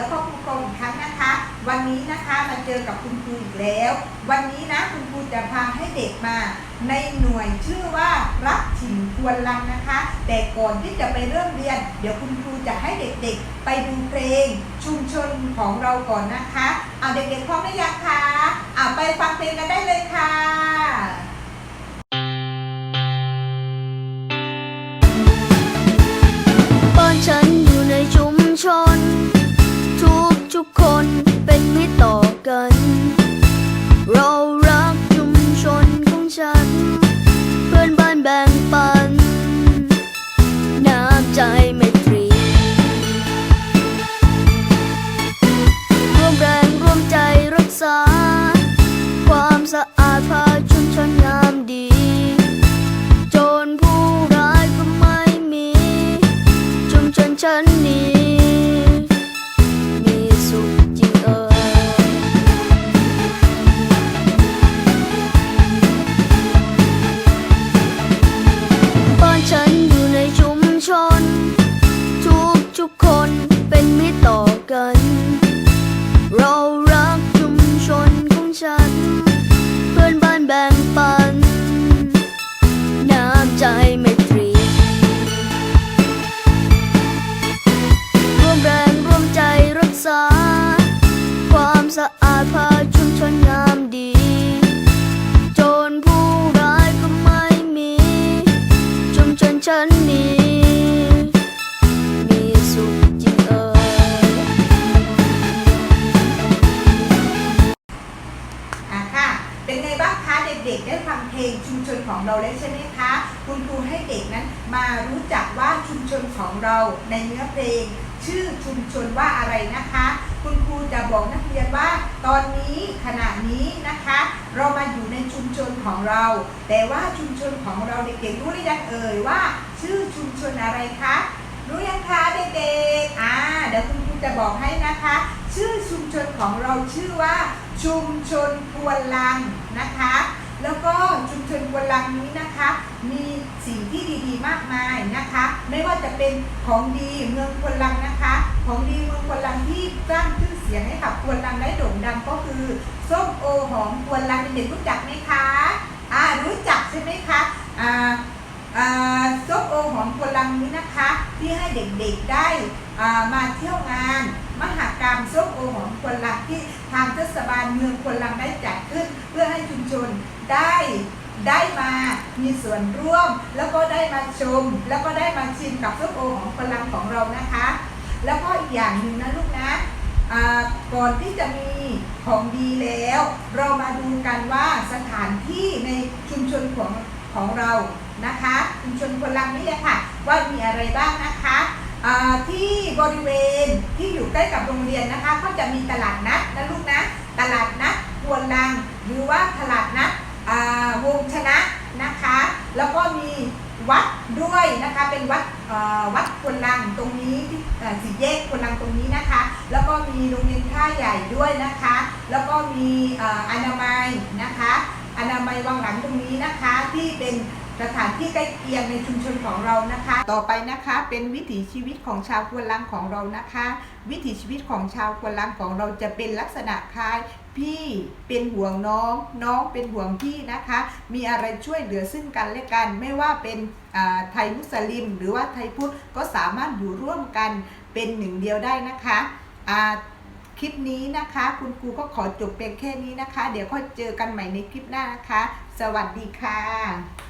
แล้วก็ครูกรมอีกครั้งนะคะ วันนี้นะคะมาเจอกับคุณครูอีกแล้ว วันนี้นะคุณครูจะพาให้เด็กมา ในหน่วยชื่อว่ารักถิ่นควรลังนะคะ แต่ก่อนที่จะไปเริ่มเรียน เดี๋ยวคุณครูจะให้เด็กๆ ไปดูเพลง ชุมชนของเราก่อนนะคะเอาเด็กๆพร้อมหรือยังคะเอาไปฟังเพลงกันได้เลยค่ะ ลงชุมชนของเราแล้วใช่ไหมคะ คุณครูให้เด็กนั้นมารู้จักว่าชุมชนของเราในเนื้อเพลง ชื่อชุมชนว่าอะไรนะคะ คุณครูจะบอกนักเรียนว่า ตอนนี้ขณะนี้นะคะ เรามาอยู่ในชุมชนของเรา แต่ว่าชุมชนของเราเด็กๆรู้หรือยังเอ่ยว่า ชื่อชุมชนอะไรคะรู้ยังคะเด็กๆอ่าเดี๋ยวคุณครูจะบอกให้นะคะ ชื่อชุมชนของเราชื่อว่าชุมชนควนลังนะคะางนี้นะคะ มีสิ่งที่ดีๆมากมายนะคะ ไม่ว่าจะเป็นของดีเมืองควนลังนะคะ ของดีเมืองควนลังที่สร้างชื่อเสียงให้กับควนลังได้โด่งดังก็คือส้มโอหอมควนลังเด็กรู้จักไหมคะอ่ารู้จักใช่ไหมคะอ่าอ่าส้มโอหอมควนลังนี้นะคะ ที่ให้เด็กๆได้อ่ามาเที่ยวงาน มหากรรมส้มโอหอมควนลังที่ทางเทศบาลเมืองควนลังได้จัดขึ้น เพื่อให้ชุมชนได้ ได้มามีส่วนร่วม แล้วก็ได้มาชม แล้วก็ได้มาชิมกับส้มโอหอมควนลังของเรานะคะ แล้วก็อีกอย่างหนึ่งนะลูกนะก่อนที่จะมีของดีแล้ว เรามาดูกันว่าสถานที่ในชุมชนของของเรานะคะชุมชนคนลังนี่เลยค่ะ ว่ามีอะไรบ้างนะคะที่บริเวณที่อยู่ใกล้กับโรงเรียนนะคะ ก็จะมีตลาดนัดนะลูกนะ ตลาดนัดควนลัง หรือว่าตลาดนัดอ่าวงชนะนะคะ แล้วก็มีวัดด้วยนะคะเป็นวัดวัดควนลังตรงนี้ที่สี่แยกควนลังตรงนี้นะคะ แล้วก็มีโรงเรียนท่าใหญ่ด้วยนะคะ แล้วก็มีเอ่ออนามัยนะคะอนามัยวังหลังตรงนี้นะคะที่เป็น สถานที่ใกล้เคียงในชุมชนของเรานะคะ ต่อไปนะคะเป็นวิถีชีวิตของชาวควนลังของเรานะคะ วิถีชีวิตของชาวควนลังของเราจะเป็นลักษณะคล้ายพี่เป็นห่วงน้อง น้องเป็นห่วงพี่นะคะ มีอะไรช่วยเหลือซึ่งกันและกัน ไม่ว่าเป็นอ่าไทยมุสลิม หรือว่าไทยพุทธก็สามารถอยู่ร่วมกันเป็นหนึ่งเดียวได้นะคะคลิปนี้นะคะ คุณครูก็ขอจบเพียงแค่นี้นะคะ เดี๋ยวค่อยเจอกันใหม่ในคลิปหน้านะคะ สวัสดีค่ะ